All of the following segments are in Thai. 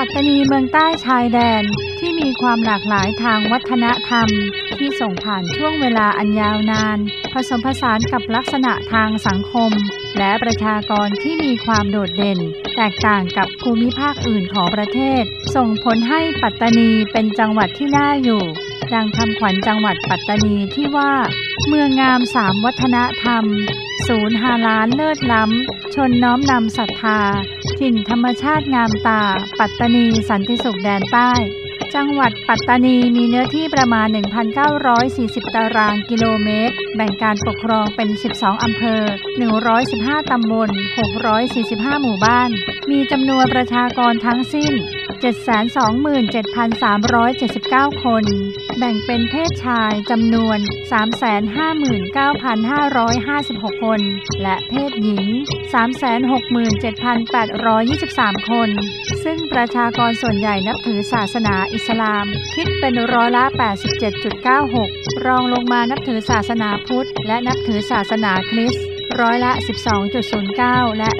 ปัตานีเมืองใต้ชายแดนที่มีความหลากหลายทางวัฒนธรรม ที่ส่งผ่านช่วงเวลาอันยาวนาน ผสมผสานกับลักษณะทางสังคม และประชากรที่มีความโดดเด่น แตกต่างกับภูมิภาคอื่นของประเทศ ส่งผลให้ปัตตานีเป็นจังหวัดที่น่าอยู่ ดังคำขวัญจังหวัดปัตตานีที่ว่า เมืองงามสามวัฒนธรรม ศูนย์ฮาล้านเลิศล้ำ ชนน้อมนำศรัทธา ถิ่นธรรมชาติงามตา ปัตตานีสันติสุขแดนใต้ จังหวัดปัตตานีมีเนื้อที่ประมาณ 1,940 ตารางกิโลเมตร แบ่งการปกครองเป็น 12 อำเภอ 115 ตำบล 645 หมู่บ้าน มีจำนวนประชากรทั้งสิ้น 727,379 คน แบ่งเป็นเพศชายจำนวน 359,556 คน และเพศหญิง 367,823 คน ซึ่งประชากรส่วนใหญ่นับถือศาสนาอิสลาม คิดเป็นร้อยละ 87.96 รองลงมานับถือศาสนาพุทธ และนับถือศาสนาคริสต์ร้อยละ 12.09 และ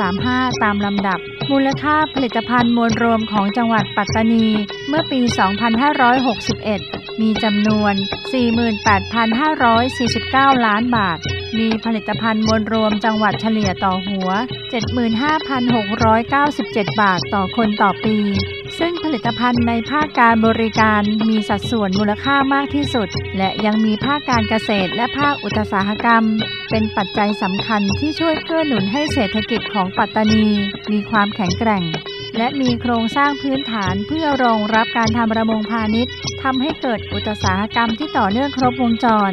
0.35 ตามลำดับ มูลค่าผลิตภัณฑ์มวลรวมของจังหวัดปัตตานี เมื่อปี 2561 มีจำนวน 48,549 ล้านบาท มีผลิตภัณฑ์มวลรวมจังหวัดเฉลี่ยต่อหัว 75,697 บาทต่อคนต่อปี ซึ่งผลิตภัณฑ์ในภาคการบริการมีสัดส่วนมูลค่ามากที่สุด และยังมีภาคการเกษตรและภาคอุตสาหกรรม เป็นปัจจัยสำคัญที่ช่วยเกื้อหนุนให้เศรษฐกิจของปัตตานี มีความแข็งแกร่ง และมีโครงสร้างพื้นฐานเพื่อรองรับการทำประมงพาณิชย์ทำให้เกิดอุตสาหกรรมที่ต่อเนื่องครบวงจร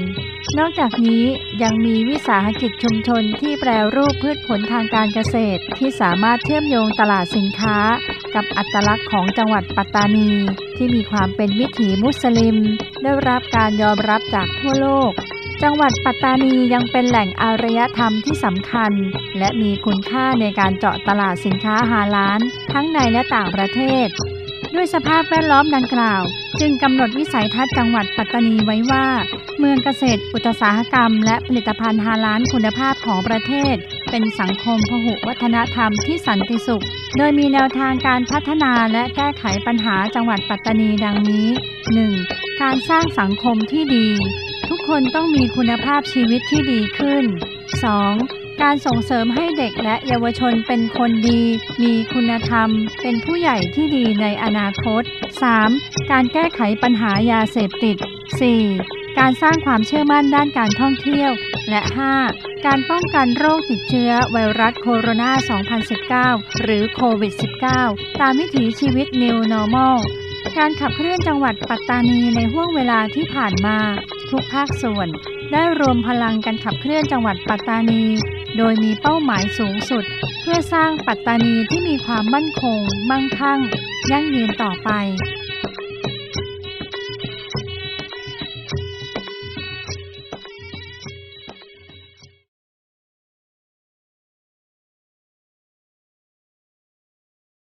นอกจากนี้ยังมีวิสาหกิจชุมชนที่แปรรูปพืชผลทางการเกษตร ที่สามารถเชื่อมโยงตลาดสินค้า กับอัตลักษณ์ของจังหวัดปัตตานี ที่มีความเป็นวิถีมุสลิม ได้รับการยอมรับจากทั่วโลก จังหวัดปัตตานียังเป็นแหล่งอารยธรรมที่สำคัญ และมีคุณค่าในการเจาะตลาดสินค้าฮาลานทั้งในและต่างประเทศ ด้วยสภาพแวดล้อมดังกล่าว จึงกำหนดวิสัยทัศน์จังหวัดปัตตานีไว้ว่า เมืองเกษตรอุตสาหกรรม และผลิตภัณฑ์ฮาลานคุณภาพของประเทศ เป็นสังคมพหุวัฒนธรรมที่สันติสุข โดยมีแนวทางการพัฒนาและแก้ไขปัญหาจังหวัดปัตตานีดังนี้ 1. การสร้างสังคมที่ดี ทุกคนต้องมีคุณภาพชีวิตที่ดีขึ้น 2. การส่งเสริมให้เด็กและเยาวชนเป็นคนดี มีคุณธรรม เป็นผู้ใหญ่ที่ดีในอนาคต 3. การแก้ไขปัญหายาเสพติด 4. การสร้างความเชื่อมั่นด้านการท่องเที่ยว และ 5. การป้องกันโรคติดเชื้อไวรัสโคโรนา 2019 หรือโควิด -19 ตามวิถีชีวิต New Normal การขับเคลื่อนจังหวัดปัตตานีในห่วงเวลาที่ผ่านมา ทุกภาคส่วน ได้รวมพลังกันขับเคลื่อนจังหวัดปัตตานี โดยมีเป้าหมายสูงสุด เพื่อสร้างปัตตานีที่มีความมั่นคง มั่งคั่ง ยั่งยืนต่อไป